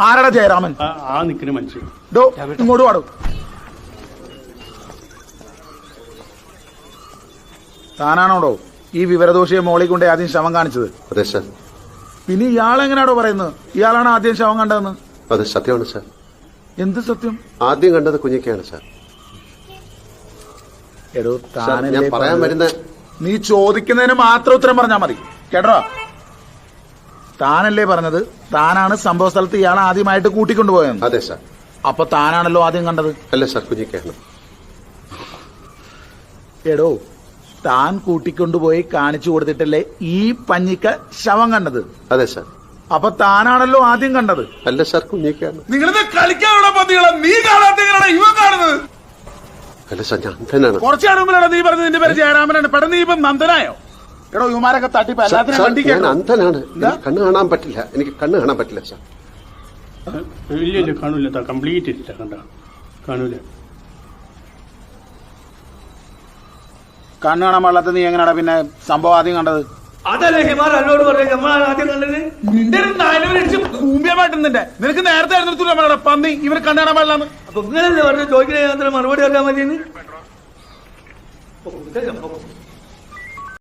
ആരടാ ജയരാമൻ? ആ- നിൽക്കുന്ന മനുഷ്യൻ. ഡോ ഇങ്ങോട്ട് പാടും താനാണോടോ ഈ വിവരദോഷിയെ മോളിൽ കൊണ്ട് ആദ്യം ശവം കാണിച്ചത്? അതെ സാർ. പിന്നെ ഇയാൾ എങ്ങനെയാണോ പറയുന്നത്? ഇയാളാണ് ആദ്യം ശവം കണ്ടതെന്ന്? അത് സത്യമാണ് സർ. എന്ത് സത്യം? ആദ്യം കണ്ടത് കുഞ്ഞിക്കയാണ് സർ. എടോ താനെ താനല്ലേ പറയാൻ വരുന്ന നീ ചോദിക്കുന്നതിന് മാത്രം ഉത്തരം പറഞ്ഞാ മതി. കേട്ടോ താനല്ലേ പറഞ്ഞത്? താനാണ് സംഭവ സ്ഥലത്ത് ഇയാൾ ആദ്യമായിട്ട് കൂട്ടിക്കൊണ്ടുപോയത്. അതെ സാർ. അപ്പൊ താനാണല്ലോ ആദ്യം കണ്ടത്? അല്ല സാർ കുഞ്ഞിക്കയാണ് എടോ താൻ കൂട്ടിക്കൊണ്ടുപോയി കാണിച്ചു കൊടുത്തിട്ടല്ലേ ഈ പഞ്ഞിക്ക ശവം കണ്ടത്? അതെ സാർ. അപ്പൊ താനാണല്ലോ ആദ്യം കണ്ടത്? അല്ല സാർ കുഞ്ഞിക്കാണ് നിങ്ങളിത് കളിക്കാനുള്ള പതികളെ നീ കാണാത്ത ഇവ കാണുന്നത്? അല്ല സാർ ഞാൻ തന്നെയാണ്. കുറച്ച് നീ പറഞ്ഞത് നിന്റെ പേര് ജയരാമനാണ്? പെട്ടെന്ന് നീ ഇപ്പം നന്ദനായോ? എടോ ഇവമാരൊക്കെ തട്ടിപ്പ് എല്ലാത്തിനും ഞാൻ അന്ധനാണ്. കണ്ണ് കാണാൻ പറ്റില്ല. എനിക്ക് കണ്ണ് കാണാൻ പറ്റില്ല സാർ. ഇല്ല ഇല്ല കാണൂല കംപ്ലീറ്റ് ഇല്ല കണ്ട. കാണൂല. കണ്ണ് കാണാൻ പാടില്ലാത്ത നീ എങ്ങനെയാണ് പിന്നെ സംഭവം ആദ്യം കണ്ടത്? അതല്ലേ ഹിമാർ എന്നോട് പറഞ്ഞത് നമ്മൾ ആദ്യം കണ്ടത്? നിന്റെ നാലുപേരടിച്ച് കൂമ്പിയമായിട്ടുന്നുണ്ട് നിനക്ക് നേരത്തെ ആയിരുന്നു നമ്മളെ പന്നി ഇവർ കണ്ണു കാണാൻ പാടില്ലാന്ന്. അപ്പൊ ഇങ്ങനല്ലേ പറഞ്ഞു ചോദിക്കുന്ന മറുപടി അറിയാൻ മതിയെന്ന്.